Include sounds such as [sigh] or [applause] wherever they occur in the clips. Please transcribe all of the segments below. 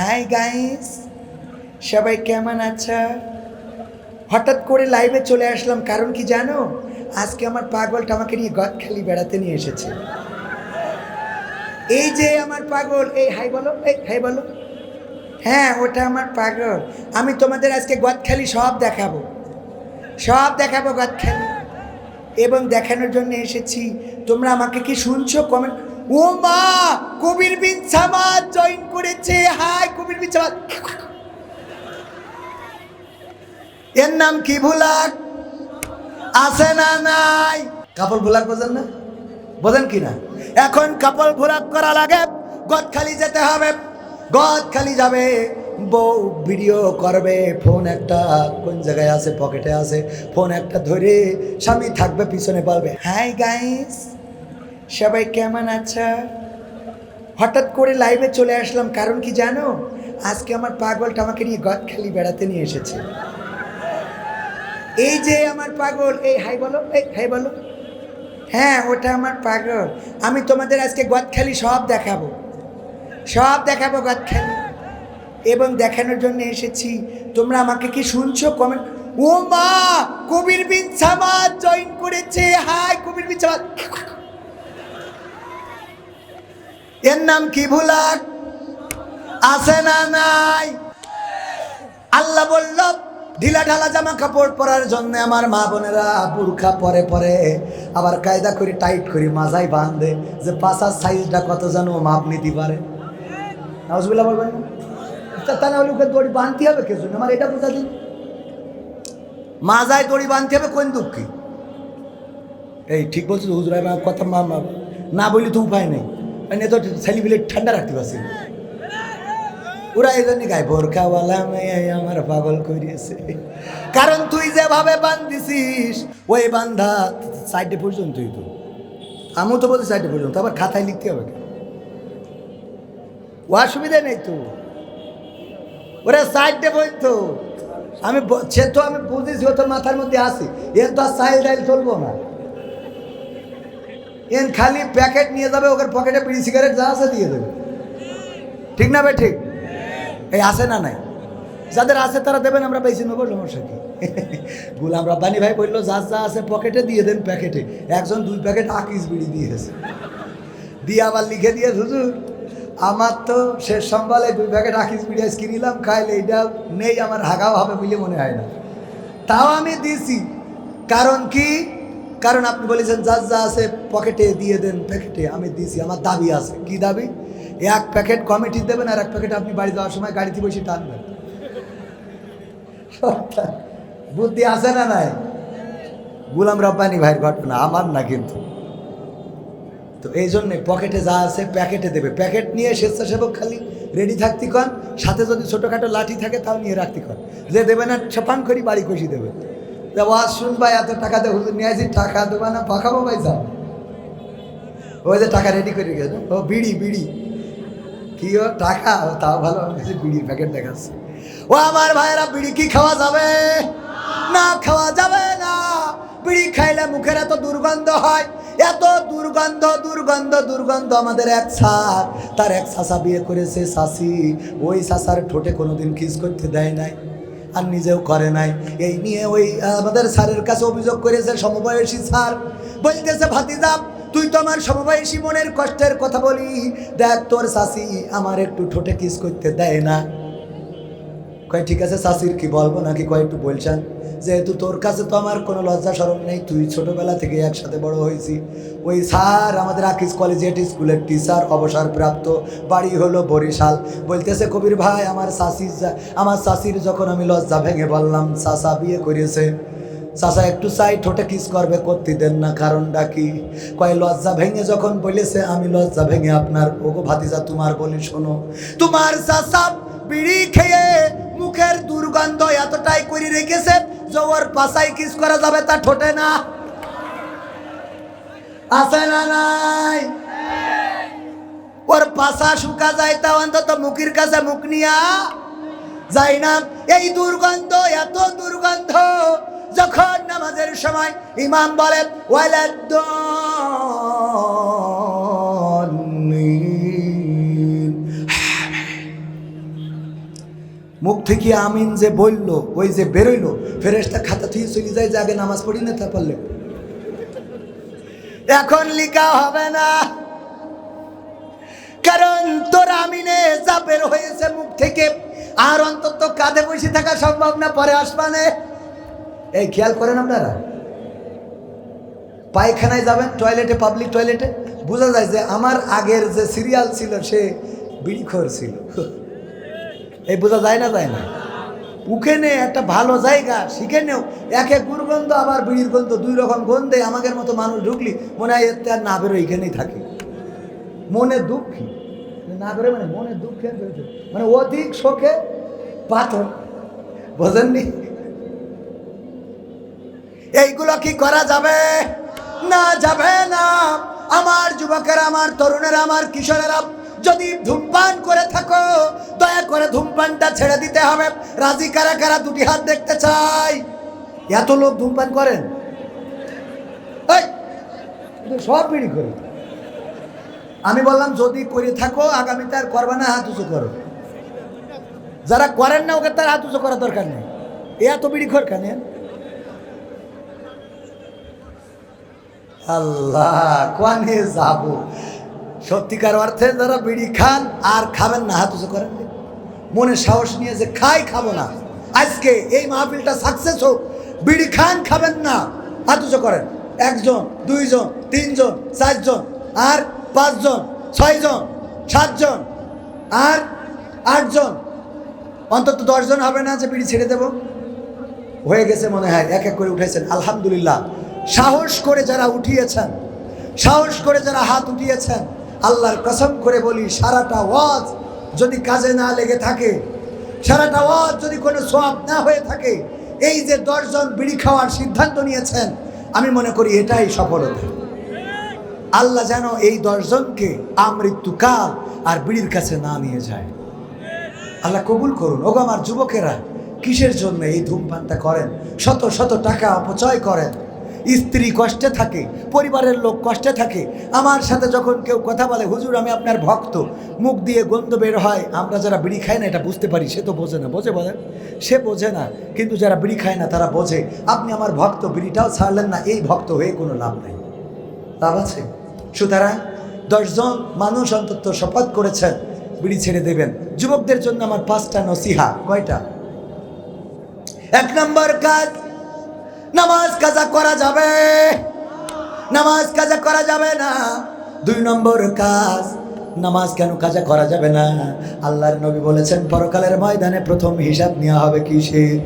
Hi guys সবাই কেমন আছো? হঠাৎ করে লাইভে চলে আসলাম, কারণ কি জানো? আজকে আমার পাগলটা আমাকে নিয়ে গদখালি বেড়াতে নিয়ে এসেছে। এই যে আমার পাগল, এই হাই বলো, এই হাই বলো। হ্যাঁ ওটা আমার পাগল। আমি তোমাদের আজকে গদখালি সব দেখাবো। সব দেখাবো গদখালি এবং দেখানোর জন্য এসেছি। তোমরা আমাকে কি শুনছো? কমেন্ট ও মা, কবির বিন সামাদ জয়েন করেছে। হাই, কবির বিন সামাদ। এর নাম কি ভুলাক আছে না নাই? কাপড় ভুলাক বোঝেন না? বোঝেন কি না? এখন কাপড় ভুলাক করা লাগে গদখালি যেতে হবে। গদখালি যাবে, বউ ভিডিও করবে, ফোন একটা কোন জায়গায় আছে, পকেটে আছে, ফোন একটা ধরে স্বামী থাকবে, পিছনে বলবে হাই, গাইস। সবাই কেমন আছো? হঠাৎ করে লাইভে চলে আসলাম, কারণ কি জানো? আজকে আমার পাগলটা আমাকে নিয়ে গদখালি বেড়াতে নিয়ে এসেছে। এই যে আমার পাগল, এই, হাই বলো, এই, হাই বলো। হ্যাঁ ওটা আমার পাগল। আমি তোমাদের আজকে গদখালি সব দেখাবো। সব দেখাবো গদখালি এবং দেখানোর জন্য এসেছি। তোমরা আমাকে কি শুনছো? কমেন্ট ও মা, কবির বিন সামাদ জয়েন করেছে। হাই, কবির বিন সামাদ। এর নাম কি ভুলাক আছে না নাই? আল্লাহ বলল, ঢিলা ঢালা জামা কাপড় পরার জন্য আমার মা বোনেরা বুরখা পরে পরে আবার কায়দা করে টাইট করে মাজাই বাঁধে যে পাশার সাইজটা কত যেন মাপ নিতে পারে। নাউজবিল্লা বলবেন না? তা না হলে ওকে দড়ি বাঁধতে হবে কে জন্য? আমার এটা বোঝা দিন মাজায় দড়ি বাঁধতে হবে কোন দুঃখী? এই ঠিক বলছো হুজুর কথা মা না বললে তো উপায় নেই। মানে তো ছেলে বিলে ঠান্ডা রাখতে পারছি। ওরা এই জন্য গায়ে বোরখাওয়ালা মেয়ে আমার পাগল করিয়েছে। কারণ তুই যেভাবে বান্ধিছিস, ওই বান্ধা সাইডে পর্যন্তই তো। আমিও তো বলছি সাইডে পর্যন্ত আবার খাতায় লিখতে হবে? ও অসুবিধা নেই তো। ওরা সাইডে বলতো, আমি সে তো আমি বুঝেছি, ও তোর মাথার মধ্যে আসি এর তো আর সাইল টাইল চলবো না। এন খালি প্যাকেট নিয়ে যাবে ওকে পকেটে বিড়ি সিগারেট যা আছে দিয়ে দেবে। ঠিক না ভাই, ঠিক? এই আছে না নাই? যাদের আছে তারা দেবেন, আমরা বেশি নেব, সমস্যা কি? [laughs] গুলাম রাব্বানি ভাই বলল, যা যা আছে পকেটে দিয়ে দেন প্যাকেটে। একজন দুই প্যাকেট আকিস বিড়ি দিয়েছে। দিয়ে আবার লিখে দিয়ে, হুজুর, আমার তো শেষ সম্বলে দুই প্যাকেট আকিস বিড়ি আজকে নিলাম, খাইলে এইটা নেই, আমার হাগাও হবে বলে মনে হয় না। তাও আমি দিছি। কারণ কি? কারণ আপনি বলেছেন, যা যা আছে পকেটে দিয়ে দেন প্যাকেটে আমি দিয়েছি আমার দাবি আছে। কি দাবি? এক প্যাকেট কমিটি দেবেন আর এক প্যাকেট আপনি বাড়ি যাওয়ার সময় গাড়িতে বসে টানবেন। বুদ্ধি আছে না নাই? গুলাম রব্বানি ভাইয়ের ঘটনা, আমার না কিন্তু। তো এই জন্যে পকেটে যা আছে প্যাকেটে দেবে। প্যাকেট নিয়ে স্বেচ্ছাসেবক খালি রেডি থাকতি কন, সাথে যদি ছোটোখাটো লাঠি থাকে তাও নিয়ে রাখতে কন। যে দেবে না ছাপান করি বাড়ি কষি দেবে। তা ওয়াজ শুনবাই এত টাকা দে, হুজুর নিয়ে আসি, টাকা দেবা না, পাকাবো ভাই যাও ওই যে টাকা রেডি করে গেছে। ও বিড়ি বিড়ি। কি ও টাকা? ও তাও ভালো কাছে বিড়ির প্যাকেট দেখাচ্ছে। ও আমার ভাইয়েরা, বিড়ি কি খাওয়া যাবে? না, খাওয়া যাবে না। বিড়ি খাইলে মুখের এত দুর্গন্ধ হয়। এত দুর্গন্ধ দুর্গন্ধ দুর্গন্ধ আমাদের এক স্যার। তার এক শাসা বিয়ে করেছে শাসি ওই শাসার ঠোঁটে কোনোদিন কিস করতে দেয় নাই। আর নিজেও করে নাই। এই নিয়ে ওই আমাদের স্যারের কাছে অভিযোগ করেছে সমবয়সী স্যার। বলতেছে, ভাতিজা, তুই তো আমার সমবয়সী মনের কষ্টের কথা বলি। দেখ, তোর শাসি আমার একটু ঠোঁটে কিস করতে দেয় না। কয়, ঠিক আছে শাসির কি বলব নাকি কয়, একটু বলছেন? যেহেতু তোর কাছে তো আমার কোনো লজ্জা সরম নেই, তুই ছোটবেলা থেকে একসাথে বড় হয়েছি। ওই স্যার আমাদের আকিস কলেজিয়েট স্কুলের টিচার, অবসরপ্রাপ্ত, বাড়ি হলো বরিশাল। বলতেছে, কবির ভাই, আমার শাসির আমার শাসির যখন আমি লজ্জা ভেঙে বললাম চাষা বিয়ে করেছে। চাষা একটু চাই, ঠোঁটে কিস করবে, করতে দেন না, কারণটা কি? কয়, লজ্জা ভেঙে যখন বলেছে, আমি লজ্জা ভেঙে আপনার, ওগো ভাতিজা, তোমার বলি শোনো। তোমার চাষা বিড়ি খেয়ে মুখের দুর্গন্ধ এতটাই করে রেখেছে যে ওর পাশায় কিস করা যাবে তা ঠোঁটে না। আছে না নাই? ওর পাশা শুকা যায় তা অন্তত মুখের কাছে মুখ নিয়া যাই না। এই দুর্গন্ধ, এত দুর্গন্ধ, যখন নামাজের সময় ইমাম বলে, ওয়ালাদ মুখ থেকে আমিন যে বলল, ওই যে বেরোইলো, ফেরেশতা খাতা থেকে চলে যায়, যে আগে নামাজ পড়ি না তা পারলে এখন লিখা হবে না। কারণ তোর আমিনে যা বের হয়েছে মুখ থেকে, আর অন্তত কাঁধে বসে থাকা সম্ভব না, পরে আসবানে এই, খেয়াল করেন আপনারা। পায়খানায় যাবেন, টয়লেটে, পাবলিক টয়লেটে, বোঝা যায় যে আমার আগের যে সিরিয়াল ছিল, সে বিড়িখোর ছিল। এই বোঝা যায় না যায় না? উখেনে একটা ভালো জায়গা, শিখে নেও। এক গুরুগন্ধ আবার বিড়ির গন্ধ, দুই রকম গন্ধে আমাদের মতো মানুষ ঢুকলি, মনে হয় এতে আর না বেরো এখানেই থাকে। মনে দুঃখী। না বেরো মানে মনে দুঃখে মানে অধিক শোকে পাথর। বোঝেননি? এইগুলো কি করা যাবে? না যাবে না। আমার যুবকেরা, আমার তরুণেরা, আমার কিশোরেরা যদি ধূমপান করে থাকো, দয়া করে ধূমপানটা ছেড়ে দিতে হবে। রাজি কারা কারা দুটি হাত দেখতে চাই? এত লোক ধূমপান করেন? সব বিড়ি করে। আমি বললাম, যদি করে থাকো আগামী তার করবে না, হাত উঁচু করো। যারা করেন না, ওকে তার হাত উঁচু করার দরকার নেই। এ এত বিড়ি খোর কেন? আল্লাহ কোয়ানে যাব? সত্যিকার অর্থে যারা বিড়ি খান আর খাবেন না, হাত উঁচু করেন মনে সাহস নিয়ে যে খাই, খাব না। আজকে এই মাহফিলটা সাকসেস হোক, বিড়ি খান, খাবেন না, হাত উঁচু করেন। একজন, দুইজন, তিনজন, চারজন, আর পাঁচজন, ছয়জন, সাতজন, আর আটজন। অন্তত দশজন হবে না যে বিড়ি ছেড়ে দেবো? হয়ে গেছে মনে হয়, এক এক করে উঠেছেন। আলহামদুলিল্লাহ। সাহস করে যারা উঠিয়েছেন, সাহস করে যারা হাত উঠিয়েছেন আল্লাহর কসম করে বলি, সারাটা ওয়াজ যদি কাজে না লেগে থাকে, সারাটা ওয়াজ যদি কোনো সোয়াব না হয়ে থাকে, এই যে দশজন বিড়ি খাওয়ার সিদ্ধান্ত নিয়েছেন, আমি মনে করি এটাই সফলতা। আল্লাহ যেন এই দশজনকে আমৃত্যুকাল আর বিড়ির কাছে না নিয়ে যায়। আল্লাহ কবুল করুন। ওগো আমার যুবকেরা, কিসের জন্য এই ধূমপানটা করেন? শত শত টাকা অপচয় করেন। স্ত্রী কষ্টে থাকে, পরিবারের লোক কষ্টে থাকে। আমার সাথে যখন কেউ কথা বলে, হুজুর, আমি আপনার ভক্ত। মুখ দিয়ে গন্ধ বের হয়। আমরা যারা বিড়ি খাই না, এটা বুঝতে পারি, সে তো বোঝে না। বোঝে বলেন? সে বোঝে না, কিন্তু যারা বিড়ি খায় না, তারা বোঝে, আপনি আমার ভক্ত, বিড়িটাও ছাড়লেন না, এই ভক্ত হয়ে কোনো লাভ নেই। লাভ আছে? সুতরাং দশজন মানুষ অন্তত শপথ করেছেন, বিড়ি ছেড়ে দেবেন। যুবকদের জন্য আমার পাঁচটা নসিহা। কয়টা? এক নম্বর কাজ নামাজ কাজা করা যাবে। নামাজ কাজা করা যাবে না। দুই নম্বর কাজ, নামাজ কেন কাজা করা যাবে না? আল্লাহর নবী বলেছেন, পরকালের ময়দানে প্রথম হিসাব নেওয়া হবে কি কিসের?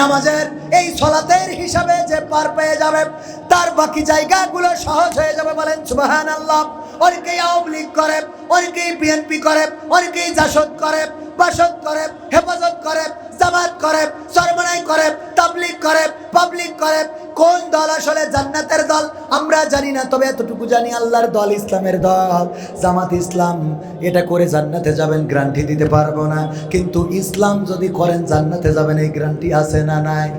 নামাজের এই সলাতের হিসাবে যে পার পেয়ে যাবে, তার বাকি জায়গাগুলো সহজ হয়ে যাবে বলেন সুবাহান আল্লাহ অনেকেই আওয়ামী লীগ করে অনেকেই বিএনপি করে, অনেকেই জাসদ করে, বাসদ করে, হেফাজত করে, জামাত করে, সরমনাই করে, তাবলিগ করে, পাবলিক করে। কোন দল আসলে জান্নাতের দল? আমরা জানি না, তবে এতটুকু জানি আল্লাহর দল ইসলামের দল। জামাত ইসলাম, এটা করে জান্নাতে যাবেন, গ্যারান্টি দিতে পারব না। কিন্তু ইসলাম যদি করেন, জান্নাতে যাবেন, এই গ্যারান্টি আছে না নাই?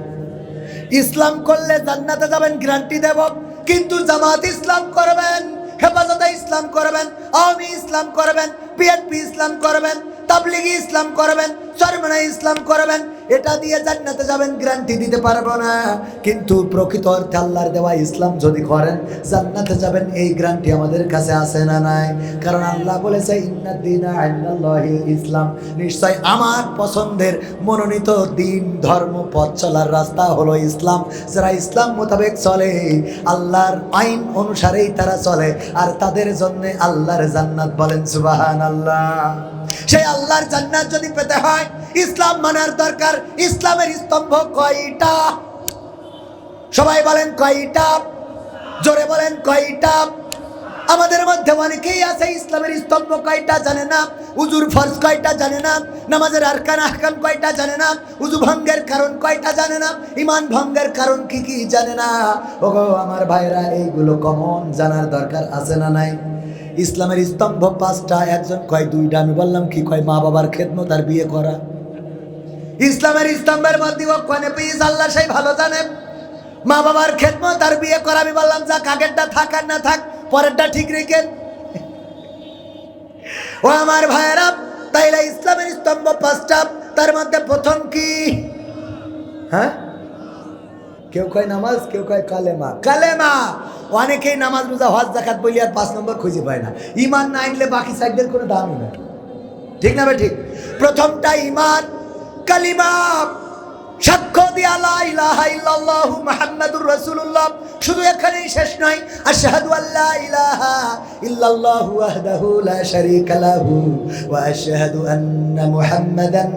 ইসলাম করলে জান্নাতে যাবেন, গ্যারান্টি দেব। কিন্তু জামাত ইসলাম করবেন। হেফাজতে ইসলাম করবেন আওয়ামী ইসলাম করবেন বিএনপি ইসলাম করবেন তাবলিগি ইসলাম করবেন সরমনা ইসলাম করবেন, এটা দিয়ে জান্নাতে যাবেন, গ্যারান্টি দিতে পারব না। কিন্তু প্রকৃত অর্থে আল্লাহর দেওয়া ইসলাম যদি করেন, জান্নাতে যাবেন, এই গ্যারান্টি আমাদের কাছে আছে না নাই। কারণ আল্লাহ বলেছে ইসলাম। নিশ্চয় আমার পছন্দের মনোনীত দিন, ধর্ম, পথ চলার রাস্তা হলো ইসলাম। যারা ইসলাম মোতাবেক চলে, আল্লাহর আইন অনুসারেই তারা চলে। আর তাদের জন্য আল্লাহর জান্নাত বলেন সুবাহান আল্লাহ সেই আল্লাহর জান্নাত যদি পেতে হয়, ইসলাম মানার দরকার। ইসলামের স্তম্ভ কয়টা? সবাই বলেন কয়টা? জোরে বলেন কয়টা? আমাদের মধ্যে অনেকেই আছে, ইসলামের স্তম্ভ কয়টা জানে না, উজুর ফরজ কয়টা জানে না, নামাজের আরকান আহকাম কয়টা জানে না, উজু ভঙ্গের কারণ কয়টা জানে না ইমান ভঙ্গের কারণ কি কি জানে না? ওগো, আমার ভাইরা এইগুলো কমন জানার দরকার আছে না নাই? ইসলামের স্তম্ভ পাঁচটা, একজন কয় দুইটা, আমি বললাম কি কয়, মা বাবার খেদমত আর বিয়ে করা। ইসলামের স্তম্ভের মধ্যে আল্লাহ সেই ভালো জানে। মা বাবার খেদমত আর বিয়ে করা, আমি বললাম যা কাকেরটা থাক আর না থাক, পরেরটা ঠিক রেখেন ও আমার ভাইয়েরা, তাইলে ইসলামের স্তম্ভ পাঁচটা, তার মধ্যে প্রথম কি? হ্যাঁ? কেউ কয় নামাজ, কেউ কয় কালেমা। কালেমা! অনেকেই নামাজ, রোজা, হজ জাকাত বলি আর পাঁচ নম্বর খুঁজে পায় না। ইমান না আনলে বাকি সাইডদের কোনো দামই না ঠিক না ভাই, ঠিক? প্রথমটা ইমান কালিমা, সাক্ষ্য দিয়ে শুধু এখানেই শেষ নয়, আশাহাদু আল্লাহ ইলাহা ইল্লাল্লাহু ওয়াহদাহু লা শারীকা লাহু ওয়া আশহাদু আন্না মুহাম্মাদান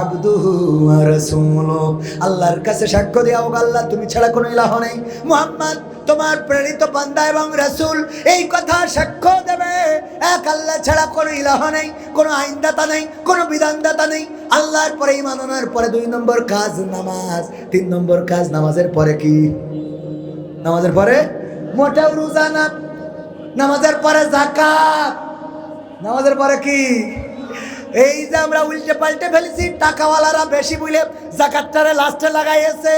আবদুহু ওয়া রাসূলুহু। আল্লাহর কাছে সাক্ষ্য দেওয়া হোক আল্লাহ, তুমি ছাড়া কোনো ইলাহ নেই। মুহাম্মদ, তোমার প্রেরিত বান্দা এবং রাসূল, এই কথা সাক্ষ্য দেবে। এক আল্লাহ ছাড়া কোনো ইলাহ নেই, কোনো আইনদাতা নেই, কোনো বিধানদাতা নেই। আল্লাহর পরে ইমান আনার পরে দুই নম্বর কাজ নামাজ, তিন নম্বর কাজ নামাজের পরে কি? নামাজের পরে মোটাও রোজা না নামাজের পরে জাকাত নামাজের পরে কি? এই যে আমরা উল্টে পাল্টে ফেলেছি, টাকাওয়ালারা বেশি বুঝলে জাকাতটারে লাস্টে লাগাইছে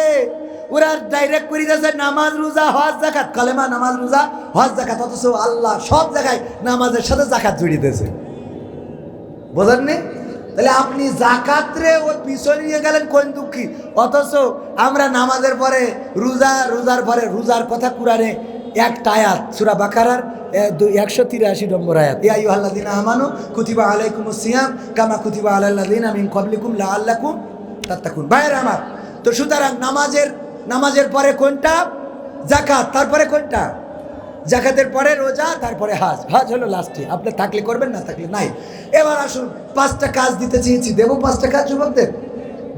ওরা ডাইরেক্ট করে দিয়েছে নামাজ রোজা, হজ জাকাত কলেমা, নামাজ রোজা, হজ জাকাত অথচ আল্লাহ সব জায়গায় নামাজের সাথে জাকাত জড়িয়ে দিয়েছে বোঝেননি তাহলে আপনি জাকাতরে ওর পিছনে নিয়ে গেলেন কোন দুঃখী? অথচ আমরা নামাজের পরে, রোজা, রোজার পরে, রোজার কথা কুরানে একটা আয়াত, সুরা বাকারার একশো তিরাশি নম্বর আয়াত। ইয়া আইয়ুহাল্লাযীন আমানু, কুতিবা আলাইকুমুস সিয়াম, কামা কুতিবা আলাল্লাযীনা মিন ক্বাবলিকুম লাআল্লাকুম তাত্তাকুন। ভাইয়ের আমার, তো সুতরাং নামাজের নামাজের পরে কোনটা? জাকাত তারপরে কোনটা? জাকাতের পরে রোজা, তারপরে হাজ। হাজ হলো লাস্টে আপনি থাকলে করবেন, না থাকলে নাই। এবার আসুন, পাঁচটা কাজ দিতে চেয়েছি। দেবো পাঁচটা কাজ, যুবকদের?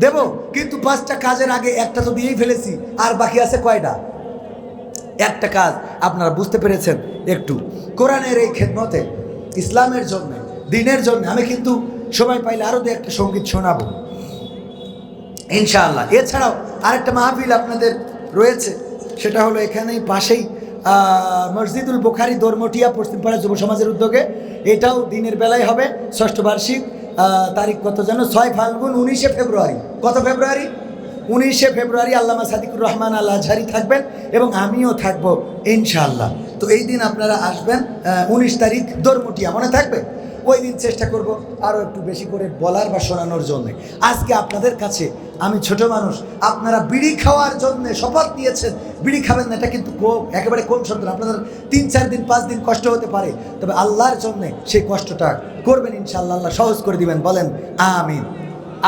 দেবো। কিন্তু পাঁচটা কাজের আগে একটা তো দিয়েই ফেলেছি। আর বাকি আছে কয়টা? একটা কাজ আপনারা বুঝতে পেরেছেন একটু। কোরআনের এই খেদমতে, ইসলামের জন্য, দিনের জন্য আমি কিন্তু সময় পাইলে আরও দু একটা সংগীত শোনাবো। ইনশাআল্লাহ। এছাড়াও আরেকটা মাহফিল আপনাদের রয়েছে, সেটা হলো এখানেই পাশেই মসজিদুল বুখারি দরমটিয়া পশ্চিমপাড়া যুব সমাজের উদ্যোগে। এটাও দিনের বেলায় হবে, ষষ্ঠ বার্ষিক তারিখ কত যেন? ছয় ফাল্গুন উনিশে ফেব্রুয়ারি। কত ফেব্রুয়ারি? উনিশে ফেব্রুয়ারি আল্লামা সাদিকুর রহমান আল আজহারি থাকবেন এবং আমিও থাকব ইনশাআল্লাহ। তো এই দিন আপনারা আসবেন উনিশ তারিখ দরমটিয়া, মনে থাকবে? ওই দিন চেষ্টা করব আরও একটু বেশি করে বলার বা শোনানোর জন্য। আজকে আপনাদের কাছে আমি ছোট মানুষ, আপনারা বিড়ি খাওয়ার জন্য শপথ নিয়েছেন। বিড়ি খাবেন না, এটা কিন্তু একেবারে কম শব্দ আপনাদের তিন চার দিন, পাঁচ দিন কষ্ট হতে পারে। তবে আল্লাহর জন্যে সেই কষ্টটা করবেন ইনশাআল্লাহ। আল্লাহ সহজ করে দিবেন, বলেন, আমিন।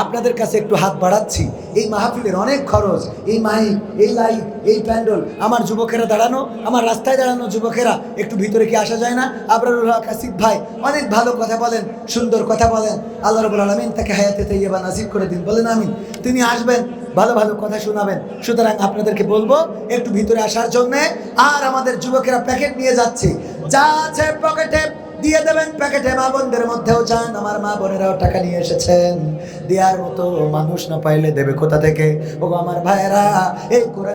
আপনাদের কাছে একটু হাত বাড়াচ্ছি। এই মাহফিলের অনেক খরচ, এই মাইক, এই লাইট, এই প্যান্ডল, আমার যুবকেরা দাঁড়ানো, আমার রাস্তায় দাঁড়ানো যুবকেরা, একটু ভিতরে কি আসা যায় না? আবরারুল হক, আসিফ ভাই, অনেক ভালো কথা বলেন, সুন্দর কথা বলেন। আল্লাহ রবুল আলমিন তাকে হায়াতে তৈবা নাসিব করে দিন। বলেন আমি তিনি আসবেন, ভালো ভালো কথা শোনাবেন। সুতরাং আপনাদেরকে বলব, একটু ভিতরে আসার জন্যে আর আমাদের যুবকেরা প্যাকেট নিয়ে যাচ্ছে। যা আছে পকেটে দিয়ে দেবেন প্যাকেটে মা বোনদের মধ্যেও যান। আমার মা বোনেরাও টাকা নিয়ে এসেছেন। দেওয়ার মতো মানুষ না পাইলে দেবে কোথা থেকে? ও আমার ভাইয়েরা, এই